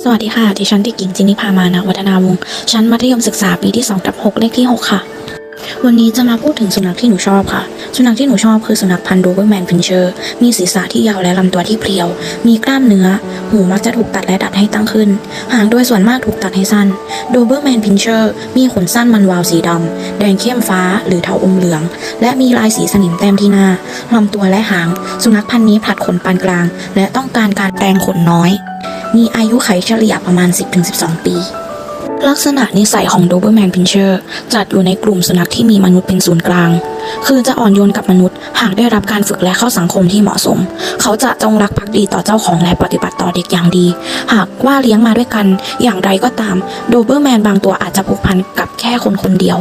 สวัสดีค่ะ ดิฉันเด็กหญิงจินิพามานะวัฒนาวงศ์ชั้นมัธยมศึกษาปีที่2ทับ 6 เลขที่ 6 ค่ะ วันนี้จะมาพูดถึงสุนัขที่หนูชอบค่ะ สุนัขที่หนูชอบคือสุนัขพันธุ์โดเบอร์แมนพินเชอร์ มีศีรษะที่ยาวและลำตัวที่เพรียว มีกล้ามเนื้อ หูมักจะถูกตัดและดัดให้ตั้งขึ้น หางโดยส่วนมากถูกตัดให้สั้น โดเบอร์แมนพินเชอร์ มีขนสั้นมันวาวสีดำ แดงเข้มฟ้าหรือเทาอมเหลือง และมีลายสีสนิมแต้มที่หน้าลำตัวและหาง สุนัขพันธุ์นี้ผลัดขนปานกลาง และต้องการการแปลงขนน้อย มีอายุไขเฉลี่ยประมาณ 10-12 ปี ลักษณะนิสัยของโดเบอร์แมนพินเชอร์จัดอยู่ในกลุ่มสุนัขที่มีมนุษย์เป็นศูนย์กลาง คือจะอ่อนโยนกับมนุษย์ หากได้รับการฝึกและเข้าสังคมที่เหมาะสม เขาจะจงรักภักดีต่อเจ้าของและปฏิบัติต่อเด็กอย่างดี หากว่าเลี้ยงมาด้วยกันอย่างไรก็ตามโดเบอร์แมนบางตัวอาจจะผูกพันกับแค่คนคนเดียว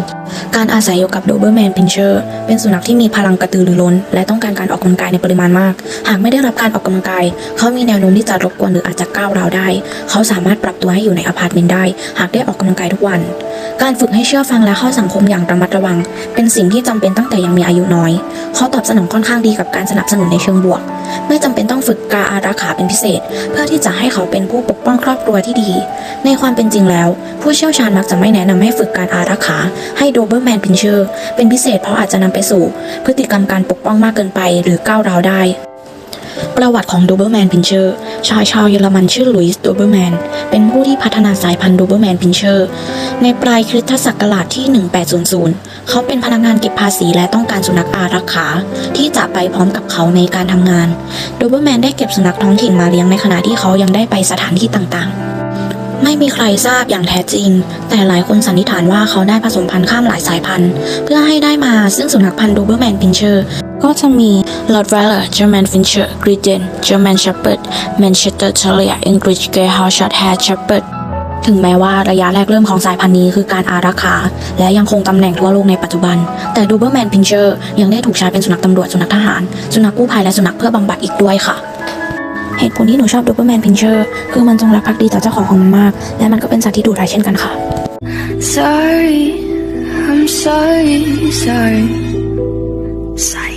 การอาศัยอยู่กับโดเบอร์แมนพินเชอร์เป็นสุนัขที่มีพลังกระตือรือร้น และต้องการการออกกำลังกายในปริมาณมาก หากไม่ได้รับการออกกำลังกาย เขามีแนวโน้มที่จะรบกวนหรืออาจจะก้าวร้าวได้ เขาสามารถปรับตัวให้อยู่ในอพาร์ตเมนต์ได้ หากได้ออกกำลังกายทุกวัน การฝึกให้เชื่อฟังและเข้าสังคมอย่างระมัดระวัง เป็นสิ่งที่จำเป็นตั้งแต่ยังมีอายุน้อยเขาตอบสนองค่อนข้างดีกับการสนับสนุนในเชิงบวก ไม่จำเป็นต้องฝึกกาอารักขาเป็นพิเศษ เพื่อที่จะให้เขาเป็นผู้ปกป้องครอบครัวที่ดี ในความเป็นจริงแล้ว ผู้เชี่ยวชาญมักจะไม่แนะนำให้ฝึกการอารักขาให้โดเบอร์แมนพินเชอร์เป็นพิเศษเพราะอาจจะนำไปสู่ พฤติกรรมการปกป้องมากเกินไป หรือก้าวร้าวได้ ประวัติของโดเบอร์แมนพินเชอร์ชายชาวเยอรมันชื่อลุยส์โดเบอร์แมนเป็นผู้ที่พัฒนาสายพันธุ์โดเบอร์แมนพินเชอร์ในปลายคริสตศักราชที่ 1800 เขาเป็นพนักงานเก็บภาษีและต้องการสุนัขอารักขา ที่จะไปพร้อมกับเขาในการทำงานโดเบอร์แมนได้เก็บสุนัขท้องถิ่นมาเลี้ยงในขณะที่เขายังได้ไปสถานที่ต่างๆไม่มีใครทราบอย่างแท้จริง แต่หลายคนสันนิษฐานว่าเขาได้ผสมพันธุ์ข้ามหลายสายพันธุ์ เพื่อให้ได้มาซึ่งสุนัขพันธุ์โดเบอร์แมนพินเชอร์ ก็จะมี Rottweiler German Pinscher Griden German Shepherd Manchester Terrier English Greyhound Shorthair Shepherd ถึงแม้ว่าระยะแรกเริ่มของสายพันธุ์นี้คือการอารักขา และยังคงตำแหน่งทั่วโลกในปัจจุบัน แต่ดูเบอร์แมนพินเชอร์ยังได้ถูกใช้เป็นสุนัขตำรวจ สุนัขทหาร สุนัขกู้ภัยและสุนัขเพื่อบำบัดอีกด้วยค่ะ เหตุผลที่หนูชอบดูเบอร์แมนพินเชอร์คือมันจงรักภักดีต่อเจ้าของของมันมาก และมันก็เป็นสัตว์ที่ดุร้ายเช่นกันค่ะ Sorry, I'm sorry, sorry. Sorry.